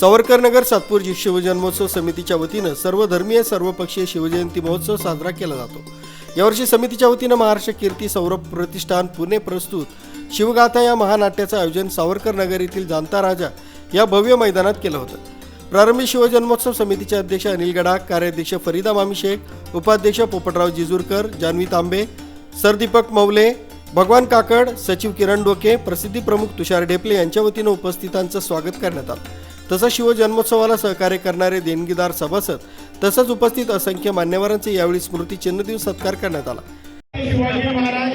सावरकर नगर सातपूर शिवजन्मोत्सव समितीच्या वतीनं सर्व धर्मीय सर्वपक्षीय शिवजयंती महोत्सव साजरा केला जातो. यावर्षी समितीच्या वतीनं महाराष्ट्र कीर्ती सौरभ प्रतिष्ठान पुणे प्रस्तुत. शिवगाथा या महानाट्याचं आयोजन सावरकर नगर येथील जाणता राजा या भव्य मैदानात केलं होतं. प्रारंभी शिवजन्मोत्सव समितीचे अध्यक्ष अनिल गडाख कार्याध्यक्ष फरीदा मामी शेख उपाध्यक्ष पोपटराव जिजूरकर जान्हवी तांबे सरदीपक मौले भगवान काकड सचिव किरण डोके प्रसिद्धी प्रमुख तुषार ढेपले यांच्या वतीनं उपस्थितांचं स्वागत करण्यात आलं. तसंच शिवजन्मोत्सवाला सहकार्य करणारे देणगीदार सभासद तसंच उपस्थित असंख्य मान्यवरांचे यावेळी स्मृतिचिन्ह देऊन सत्कार करण्यात आला. शिवाजी महाराज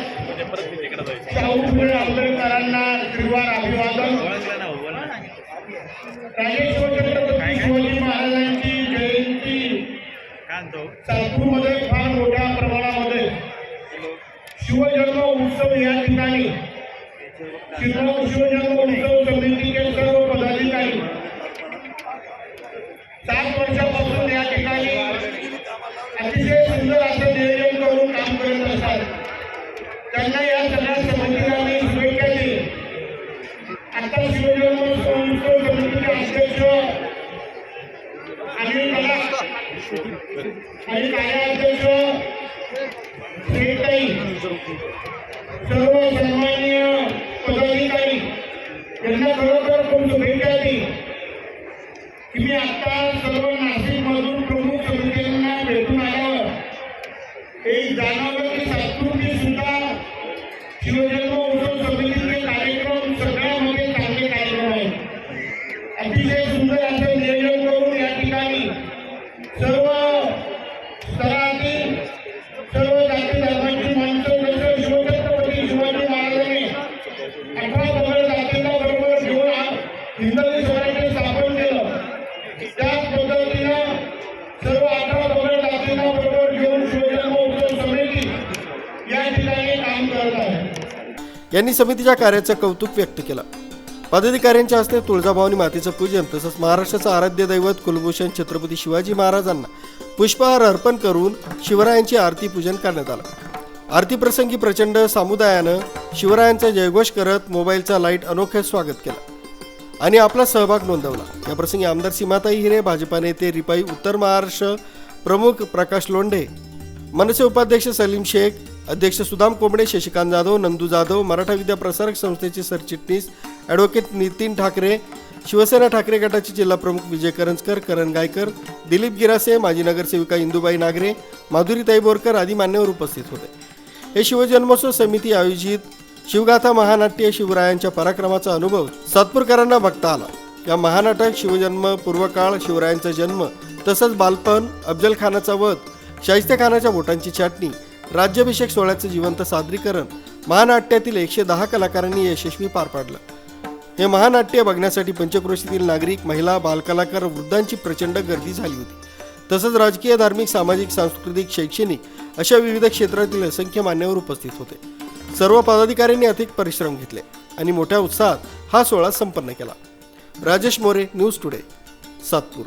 आंबेडकरांना त्रिवार अभिवादन. शिवाजी महाराजांची जयंती फार मोठ्या प्रमाणामध्ये. शिवजन्म उत्सव या ठिकाणी. शिवजन्म उत्सव समितीचे सर्व पदाधिकारी सात वर्षापासून या ठिकाणी अतिशय सुंदर असं नियोजन करून काम करत असतात. त्यांना या सगळ्या समितीला शुभेच्छा दिली आता शिवजन्म समितीचे अध्यक्ष आणि कलाक आणि कार्याध्यक्ष श्रीताई सर्व सन्माननीय पदाधिकारी यांना खरोखर खूप शुभेच्छा दिली की मी आता सर्व नाशिकमधून एक जाणवलं सुद्धा शिवजन्म उत्सव समितीचे कार्यक्रम सगळ्यामध्ये चांगले कार्यक्रम आहेत अतिशय सुंदर असं नियोजन करून या ठिकाणी सर्व स्तरातील सर्व जाती धर्माची माणसं जसं शिवछत्रपती शिवाजी महाराजांनी अठरा पगड जातींना बरोबर घेऊन आ- हिंदवी स्वराज्य स्थापन केलं त्याच पद्धतीनं सर्व अठरा पगड जातींना बरोबर घेऊन शिवजन्म उत्सव समिती या ठिकाणी काम करत आहे यांनी समितीच्या कार्याचं कौतुक व्यक्त केलं. पदाधिकाऱ्यांच्या हस्ते तुळजाभवानी मातेचं पूजन तसंच महाराष्ट्राचं आराध्य दैवत कुलभूषण छत्रपती शिवाजी महाराजांना पुष्पहार अर्पण करून शिवरायांची आरती पूजन करण्यात आलं. आरती प्रसंगी प्रचंड समुदायानं शिवरायांचा जयघोष करत मोबाईलचा लाइट अनोखे स्वागत केलं आणि आपला सहभाग नोंदवला. या प्रसंगी आमदार सीमाताई हिरे भाजपा नेते रिपाई उत्तर महाराष्ट्र प्रमुख प्रकाश लोंढे मनसे उपाध्यक्ष सलीम शेख अध्यक्ष सुदाम कोंबडे शशिकांत जाधव नंदू जाधव मराठा विद्या प्रसारक संस्थेचे सरचिटणीस ॲडव्होकेट नितीन ठाकरे शिवसेना ठाकरे गटाचे जिल्हा प्रमुख विजय करंजकर करण गायकर दिलीप गिरासे माजी नगरसेविका इंदुबाई नागरे माधुरीताई बोरकर आदी मान्यवर उपस्थित होते. हे शिवजन्मोत्सव समिती आयोजित शिवगाथा महानाट्य शिवरायांच्या पराक्रमाचा अनुभव सातपूरकरांना बघता आला. या महानाटक शिवजन्म पूर्वकाळ शिवरायांचा जन्म तसंच बालपण अफजल खानाचा वध शाहिस्ते खानाच्या बोटांची छाटणी राज्याभिषेक सोहळ्याचं जिवंत सादरीकरण महानाट्यातील एकशे दहा कलाकारांनी यशस्वी पार पाडलं. हे महानाट्य बघण्यासाठी पंचक्रोशीतील नागरिक महिला बालकलाकार वृद्धांची प्रचंड गर्दी झाली होती. तसंच राजकीय धार्मिक सामाजिक सांस्कृतिक शैक्षणिक अशा विविध क्षेत्रातील असंख्य मान्यवर उपस्थित होते. सर्व पदाधिकाऱ्यांनी अधिक परिश्रम घेतले आणि मोठ्या उत्साहात हा सोहळा संपन्न केला. Rajesh More news today Satpur.